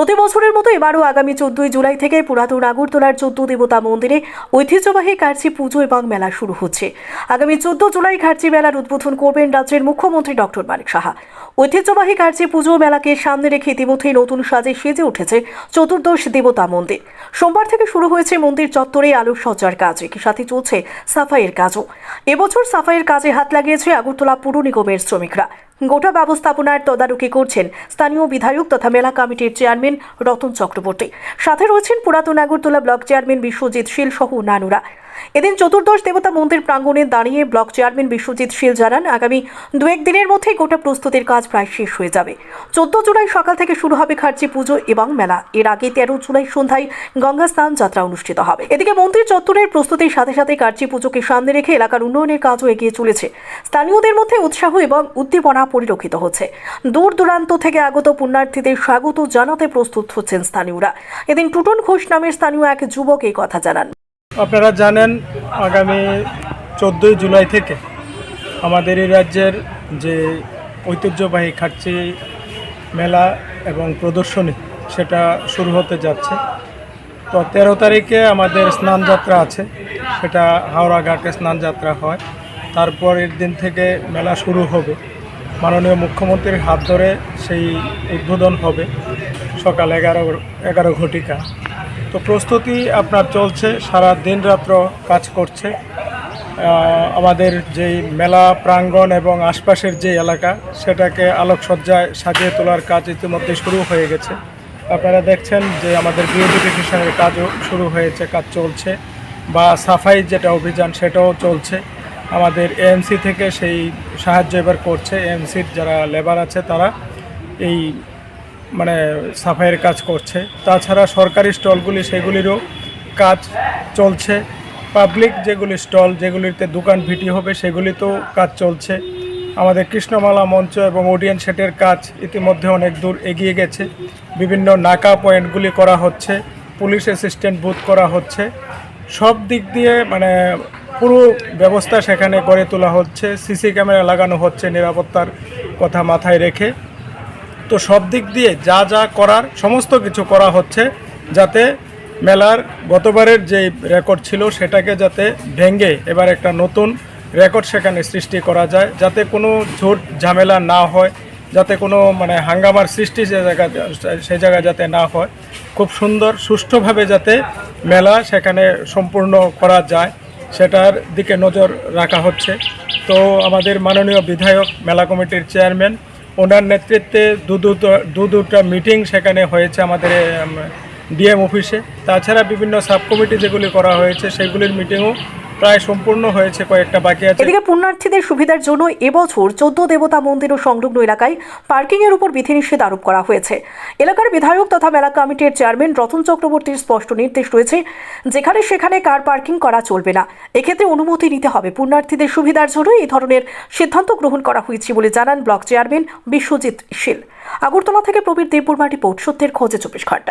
প্রতি বছরের মতো এবারও আগামী চোদ্দই জুলাই থেকে পুরাতন আগরতলার চোদ্দ দেবতা মন্দিরে ঐতিহ্যবাহী কার্চি পুজো এবং মেলা শুরু হচ্ছে। আগামী চোদ্দ জুলাই কার্চি মেলার উদ্বোধন করবেন রাজ্যের মুখ্যমন্ত্রী ডক্টর মানিক সাহা। ঐতিহ্যবাহী কার্চি পুজো মেলাকে সামনে রেখে ইতিমধ্যেই নতুন সাজে সেজে উঠেছে চতুর্দশ দেবতা মন্দির। সোমবার থেকে শুরু হয়েছে মন্দির চত্বরে আলোকসজ্জার কাজ। একই সাথে চলছে সাফাইয়ের কাজও। এবছর সাফাইয়ের কাজে হাত লাগিয়েছে আগরতলা পুর নিগমের শ্রমিকরা। গোটা ব্যবস্থাপনার তদারকি করছেন স্থানীয় বিধায়ক তথা মেলা কমিটির চেয়ারম্যান রতন চক্রবর্তী। সাথে রয়েছেন পুরাতন আগরতলা ব্লক চেয়ারম্যান বিশ্বজিৎ শীল সহ নানুরা। এদিন চতুর্দশ দেবতা মন্দির প্রাঙ্গণে দাঁড়িয়ে ব্লক চেয়ারম্যান বিশ্বজিৎ শীল জানান, আগামী দু দিনের মধ্যেই গোটা প্রস্তুতির কাজ প্রায় শেষ হয়ে যাবে। চোদ্দ জুলাই সকাল থেকে শুরু হবে খার্চি পুজো এবং মেলা। এর আগে তেরো জুলাই সন্ধ্যায় গঙ্গা স্নান যাত্রা অনুষ্ঠিত হবে। এদিকে মন্দির চত্বরের প্রস্তুতির সাথে সাথে কার্চি পুজোকে সামনে রেখে এলাকার উন্নয়নের কাজও এগিয়ে চলেছে। স্থানীয়দের মধ্যে উৎসাহ এবং উদ্দীপনা পরিলক্ষিত হচ্ছে। দূর দূরান্ত থেকে আগত পুণ্যার্থীদের স্বাগত জানাতে প্রস্তুত হচ্ছেন স্থানীয়রা। এদিন টুটন ঘোষ নামের স্থানীয় এক যুবক এই কথা জানান। আপনারা জানেন, আগামী চোদ্দোই জুলাই থেকে আমাদের এই রাজ্যের যে ঐতিহ্যবাহী খাচ্ছি মেলা এবং প্রদর্শনী, সেটা শুরু হতে যাচ্ছে। তো তেরো তারিখে আমাদের স্নানযাত্রা আছে, সেটা হাওড়া ঘাটে স্নান যাত্রা হয়। তারপরের দিন থেকে মেলা শুরু হবে। মাননীয় মুখ্যমন্ত্রীর হাত ধরে সেই উদ্বোধন হবে সকাল এগারো এগারো ঘটিকা। তো প্রস্তুতি আপনার চলছে, সারা দিন রাত্র কাজ করছে। আমাদের যেই মেলা প্রাঙ্গণ এবং আশপাশের যে এলাকা, সেটাকে আলোকসজ্জায় সাজিয়ে তোলার কাজ ইতিমধ্যে শুরু হয়ে গেছে। আপনারা দেখছেন যে আমাদের বিউটিফিকেশনের কাজও শুরু হয়েছে, কাজ চলছে, বা সাফাই যেটা অভিযান, সেটাও চলছে। আমাদের এএমসি থেকে সেই সাহায্য এবার করছে। এএমসির যারা লেবার আছে, তারা এই মানে সাফাইয়ের কাজ করছে। তাছাড়া সরকারি স্টলগুলি সেগুলিরও কাজ চলছে। পাবলিক যেগুলি স্টল, যেগুলিতে দোকান ভিটি হবে, সেগুলিতেও কাজ চলছে। আমাদের কৃষ্ণমালা মঞ্চ এবং অডিয়েন্স সেটের কাজ ইতিমধ্যে অনেক দূর এগিয়ে গেছে। বিভিন্ন নাকা পয়েন্টগুলি করা হচ্ছে, পুলিশ অ্যাসিস্ট্যান্ট বুথ করা হচ্ছে। সব দিক দিয়ে মানে পুরো ব্যবস্থা সেখানে গড়ে তোলা হচ্ছে। সিসি ক্যামেরা লাগানো হচ্ছে নিরাপত্তার কথা মাথায় রেখে। তো সব দিক দিয়ে যা যা করার, সমস্ত কিছু করা হচ্ছে যাতে মেলার গতবারের যে রেকর্ড ছিল সেটাকে যাতে ভেঙে এবার একটা নতুন রেকর্ড সেখানে সৃষ্টি করা যায়, যাতে কোনো ঝোট ঝামেলা না হয়, যাতে কোনো মানে হাঙ্গামার সৃষ্টি সে জায়গা, সে জায়গায় যাতে না হয়। খুব সুন্দর, সুষ্ঠুভাবে যাতে মেলা সেখানে সম্পূর্ণ করা যায়, সেটার দিকে নজর রাখা হচ্ছে। তো আমাদের মাননীয় বিধায়ক, মেলা কমিটির চেয়ারম্যান ওনার নেতৃত্বে দু দুটো, দু দুটা মিটিং সেখানে হয়েছে আমাদের ডিএম অফিসে তাছাড়া বিভিন্ন সাব কমিটি যেগুলি করা হয়েছে, সেগুলির মিটিংও প্রায় সম্পূর্ণ হয়েছে, কয়েকটা বাকি আছে। এদিকে পুণ্যার্থীদের সুবিধার জন্য এবছর চোদ্দ দেবতা মন্দির ও সংলগ্ন এলাকায় পার্কিং এর উপর বিধিনিষেধ আরোপ করা হয়েছে। এলাকার বিধায়ক তথা মেলা কমিটির চেয়ারম্যান রতন চক্রবর্তীর স্পষ্ট নির্দেশ রয়েছে, যেখানে সেখানে কার পার্কিং করা চলবে না। এক্ষেত্রে অনুমতি নিতে হবে। পুণ্যার্থীদের সুবিধার জন্য এই ধরনের সিদ্ধান্ত গ্রহণ করা হয়েছে বলে জানান ব্লক চেয়ারম্যান বিশ্বজিৎ শীল। আগরতলা থেকে প্রবীর দেববর্মা রিপোর্ট, সত্যের খোঁজে চব্বিশ ঘণ্টা।